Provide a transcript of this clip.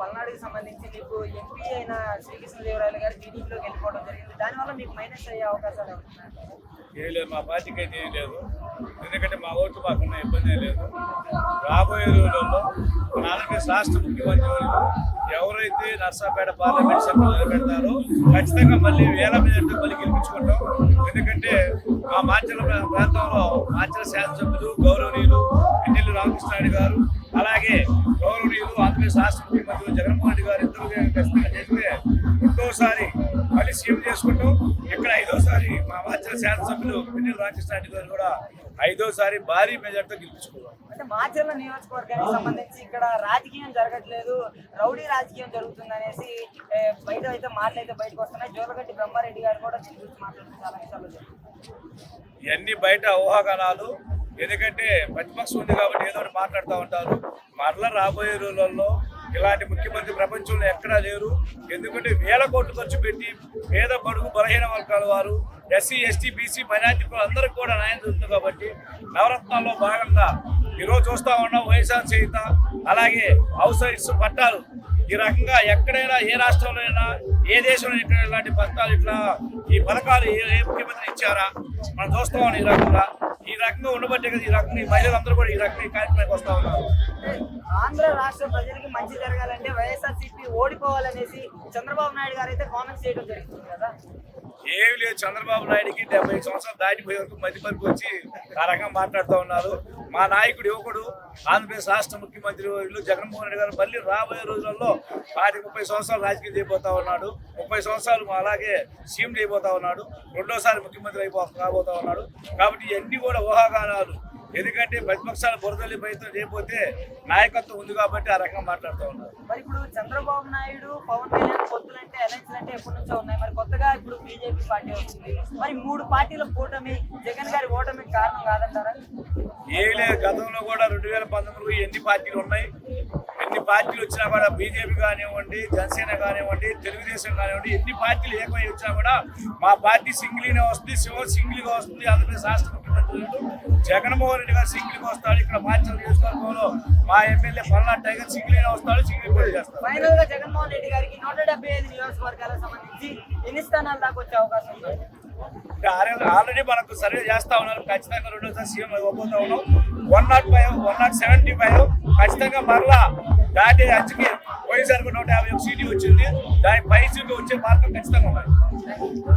పల్నాడుకి సంబంధించి మీకు ఎంపీ అయిన శ్రీకృష్ణదేవరాయలు గారు టీడీపీలోకి వెళ్ళిపోవడం జరిగింది. దానివల్ల మీకు మైనస్ అయ్యే అవకాశాలు ఏం లేదు మా పార్టీకి అయితే ఏం లేదు. ఎందుకంటే మా ఓట్లు మాకున్న ఇబ్బంది లేదు. రాబోయే రోజుల్లో మన ఆంధ్రప్రదేశ్ రాష్ట్ర ముఖ్యమంత్రి ఎవరైతే నర్సాపేట పార్లమెంట్ సభ్యులు నిలబెడతారో ఖచ్చితంగా మళ్ళీ వేల మీద మళ్ళీ గెలిపించుకుంటాం. ఎందుకంటే మా మాచల ప్రాంతంలో మాచల శాసనసభ్యులు గౌరవనీయులు ఎన్నిల్లు రామకృష్ణారెడ్డి గారు అలాగే గౌరవనీయులు ఆంధ్రప్రదేశ్ రాష్ట్ర ముఖ్యమంత్రి జగన్మోహన్ రెడ్డి గారు ఇద్దరు ఖచ్చితంగా చేస్తే రెండోసారి మళ్ళీ సీఎం చేసుకుంటాం ఇక్కడ ఐదోసారి మా మాచల శాసనసభ్యులు ఎన్నిల్లు రామకృష్ణారెడ్డి గారు కూడా ఐదోసారి భారీ మెజార్టీతో గెలిపించుకోవాలి. అంటే మాచర్ల నియోజకవర్గానికి సంబంధించి ఇక్కడ రాజకీయం జరగట్లేదు రౌడీ రాజకీయం జరుగుతుంది అనేసి ఏ, బయట అయితే మాటలు అయితే బయటకు వస్తున్నాయి. జోలగడ్డి బ్రహ్మారెడ్డి గారు కూడా మాట్లాడుతున్నారు. చాలా విషయాలు ఇవన్నీ బయట ఊహాగానాలు. ఎందుకంటే ప్రతిపక్షం ఉంది కాబట్టి ఏదో ఒకటి మాట్లాడుతూ ఉంటారు. మరలా రాబోయే రోజులలో ఇలాంటి ముఖ్యమంత్రి ప్రపంచంలో ఎక్కడా లేరు. ఎందుకంటే వేల కోట్లు ఖర్చు పెట్టి పేద బడుగు బలహీన వర్గాల వారు ఎస్సీ ఎస్టీ బీసీ మైనార్టీ అందరికీ కూడా న్యాయం జరుగుతుంది కాబట్టి నవరత్నాల్లో భాగంగా ఈరోజు చూస్తూ ఉన్నాం వైఎస్ఆర్ చేయుత. అలాగే హౌస్ రైట్స్ పట్టాలు. ఈ రకంగా ఎక్కడైనా ఏ రాష్ట్రంలో అయినా ఏ దేశంలో ఎక్కడైనా ఇలాంటి పథకాలు ఇట్లా ఈ పథకాలు ఏ ముఖ్యమంత్రి ఇచ్చారా? మనం చూస్తా ఉన్నాం ఈ రకంగా. ఈ రకంగా ఉండబట్టే కదా ఈ రకంగా మహిళలందరూ కూడా ఈ రకంగా కార్యక్రమానికి వస్తా ఉన్నారు. ఆంధ్ర రాష్ట్ర ప్రజలకి మంచి జరగాలంటే వైఎస్ఆర్సీపీ ఓడిపోవాలనేసి చంద్రబాబు నాయుడు గారు అయితే కామెంట్స్ చేయడం జరుగుతుంది కదా. ఏమి లేదు. చంద్రబాబు నాయుడికి డెబ్బై సంవత్సరాలు దాటిపోయే వరకు మధ్య వచ్చి ఆ రకంగా మాట్లాడుతూ ఉన్నారు. మా నాయకుడు యువకుడు ఆంధ్రప్రదేశ్ రాష్ట్ర ముఖ్యమంత్రి జగన్మోహన్ రెడ్డి గారు మళ్ళీ రాబోయే రోజులలో పాతి ముప్పై సంవత్సరాలు రాజకీయం చేయబోతా ఉన్నాడు. ముప్పై సంవత్సరాలు అలాగే సీఎం చేయబోతా ఉన్నాడు. రెండోసారి ముఖ్యమంత్రి అయిపో రాబోతా ఉన్నాడు. కాబట్టి ఇవన్నీ కూడా ఊహాగానాలు. ఎందుకంటే ప్రతిపక్షాలు బురదల్లి ప్రయత్నం చేయకపోతే నాయకత్వం ఉంది కాబట్టి ఆ రకంగా మాట్లాడుతూ ఉన్నారు. మరి ఇప్పుడు చంద్రబాబు నాయుడు పవన్ కళ్యాణ్ పొత్తులు అంటే అలయన్స్ అంటే ఎప్పటి నుంచో ఉన్నాయి. మరి కొత్తగా ఇప్పుడు బీజేపీ పార్టీ వస్తుంది మరి మూడు పార్టీల కూటమి జగన్ గారి ఓటమికి కారణం కాదంటారా? ఏమీ లేదు గతంలో కూడా రెండు వేల పంతొమ్మిదిలో ఎన్ని పార్టీలు ఉన్నాయి? ఎన్ని పార్టీలు వచ్చినా కూడా బీజేపీ కానివ్వండి జనసేన కానివ్వండి తెలుగుదేశం కానివ్వండి ఎన్ని పార్టీలు ఏకమై వచ్చినా కూడా మా పార్టీ సింగిల్గానే వస్తుంది శివ సింగిల్గా వస్తుంది ఆంధ్రప్రదేశ్ రాష్ట్ర ముఖ్యమంత్రి జగన్మోహన్ రెడ్డి గారు సింగిల్గా వస్తాడు ఇక్కడ మాచల్ నియోజకవర్గంలో మా ఎమ్మెల్యే పల్నాడు టైగర్ సింగిల్గానే వస్తాడు సింగిల్ పోటీ చేస్తాడు. ఫైనల్గా జగన్మోహన్ రెడ్డి గారికి నూట డెబ్బై ఐదు నియోజకవర్గాలకు సంబంధించి ఎన్ని స్థానాల దాకా వచ్చే అవకాశం ఉంది? ఆల్రెడీ మనకు సర్వే చేస్తా ఉన్నారు. ఖచ్చితంగా రెండోసారి సీఎం ఇవ్వబోతా ఉన్నాం. One nought five one nought seventy five ఖచ్చితంగా మరలా దాటి అంచుకి పోయినసారి నూట యాభై ఒక సీటు వచ్చింది. దాని పై సీట్లు వచ్చే మార్గం ఖచ్చితంగా ఉన్నాయి